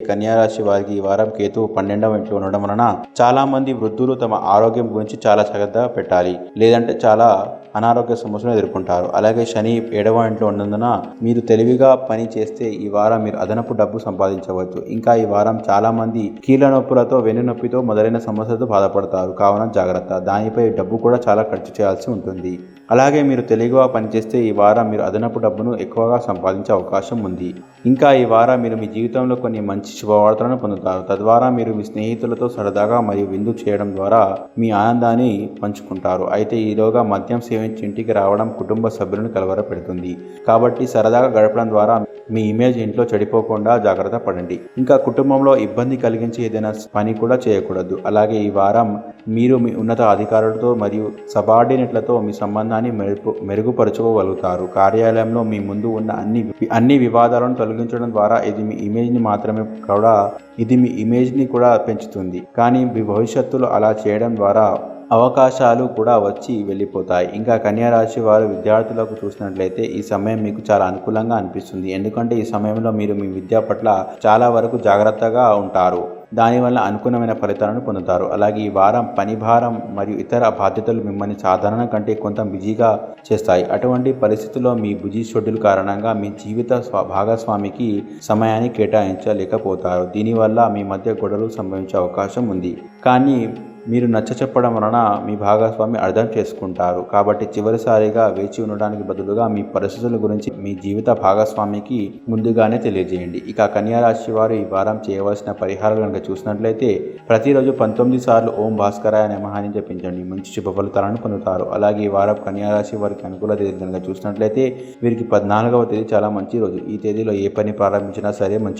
కన్యారాశి వారికి ఈ వారం కేతువు పన్నెండవ ఇంట్లో ఉండడం వలన చాలా మంది వృద్ధులు తమ ఆరోగ్యం గురించి చాలా శ్రద్ధ పెట్టాలి. లేదంటే చాలా అనారోగ్య సమస్యలు ఎదుర్కొంటారు. అలాగే శని ఏడవ ఇంట్లో ఉన్నందున మీరు తెలివిగా పని చేస్తే ఈ వారం మీరు అదనపు డబ్బు సంపాదించవచ్చు. ఇంకా ఈ వారం చాలా మంది కీళ్ళ నొప్పులతో వెన్ను నొప్పితో మొదలైన సమస్యలతో బాధపడతారు. కావున జాగ్రత్త. దానిపై డబ్బు కూడా చాలా ఖర్చు చేయాల్సి ఉంటుంది. అలాగే మీరు తెలివిగా పనిచేస్తే ఈ వారం మీరు అదనపు డబ్బును ఎక్కువగా సంపాదించే అవకాశం ఉంది. ఇంకా ఈ వారం మీరు మీ జీవితంలో కొన్ని మంచి శుభవార్తలను పొందుతారు. తద్వారా మీరు మీ స్నేహితులతో సరదాగా మరియు విందు చేయడం ద్వారా మీ ఆనందాన్ని పంచుకుంటారు. అయితే ఈలోగా మద్యం సేవించి ఇంటికి రావడం కుటుంబ సభ్యులను కలవరపెడుతుంది. కాబట్టి సరదాగా గడపడం ద్వారా మీ ఇమేజ్ ఇంట్లో చెడిపోకుండా జాగ్రత్త పడండి. ఇంకా కుటుంబంలో ఇబ్బంది కలిగించి ఏదైనా పని కూడా చేయకూడదు. అలాగే ఈ వారం మీరు మీ ఉన్నత అధికారులతో మరియు సబార్డినేట్లతో మీ సంబంధాన్ని మెరుపు మెరుగుపరుచుకోగలుగుతారు. కార్యాలయంలో మీ ముందు ఉన్న అన్ని అన్ని వివాదాలను తొలగించడం ద్వారా ఇది మీ ఇమేజ్ని మాత్రమే కూడా ఇది మీ ఇమేజ్ని కూడా పెంచుతుంది. కానీ మీ భవిష్యత్తులో అలా చేయడం ద్వారా అవకాశాలు కూడా వచ్చి వెళ్ళిపోతాయి. ఇంకా కన్యారాశి వారు విద్యార్థులకు చూసినట్లయితే ఈ సమయం మీకు చాలా అనుకూలంగా అనిపిస్తుంది. ఎందుకంటే ఈ సమయంలో మీరు మీ విద్య పట్ల చాలా వరకు జాగ్రత్తగా ఉంటారు. దానివల్ల అనుకూలమైన ఫలితాలను పొందుతారు. అలాగే ఈ వారం పని భారం మరియు ఇతర బాధ్యతలు మిమ్మల్ని సాధారణ కంటే కొంత బిజీగా చేస్తాయి. అటువంటి పరిస్థితుల్లో మీ బిజీ షెడ్యూల్ కారణంగా మీ జీవిత భాగస్వామికి సమయాన్ని కేటాయించలేకపోతారు. దీనివల్ల మీ మధ్య గొడవలు సంభవించే అవకాశం ఉంది. కానీ మీరు నచ్చ చెప్పడం వలన మీ భాగస్వామి అర్థం చేసుకుంటారు. కాబట్టి చివరిసారిగా వేచి ఉండడానికి బదులుగా మీ పరిస్థితుల గురించి మీ జీవిత భాగస్వామికి ముందుగానే తెలియజేయండి. ఇక కన్యారాశి వారు ఈ వారం చేయవలసిన పరిహారాలు కనుక చూసినట్లయితే ప్రతిరోజు పంతొమ్మిది సార్లు ఓం భాస్కరాయ నమహాని జపించండి. మంచి శుభ ఫలితాలను పొందుతారు. అలాగే ఈ వారం కన్యారాశి వారికి అనుకూల తేదీ కనుక చూసినట్లయితే వీరికి పద్నాలుగవ తేదీ చాలా మంచి రోజు. ఈ తేదీలో ఏ పని ప్రారంభించినా సరే మంచిది.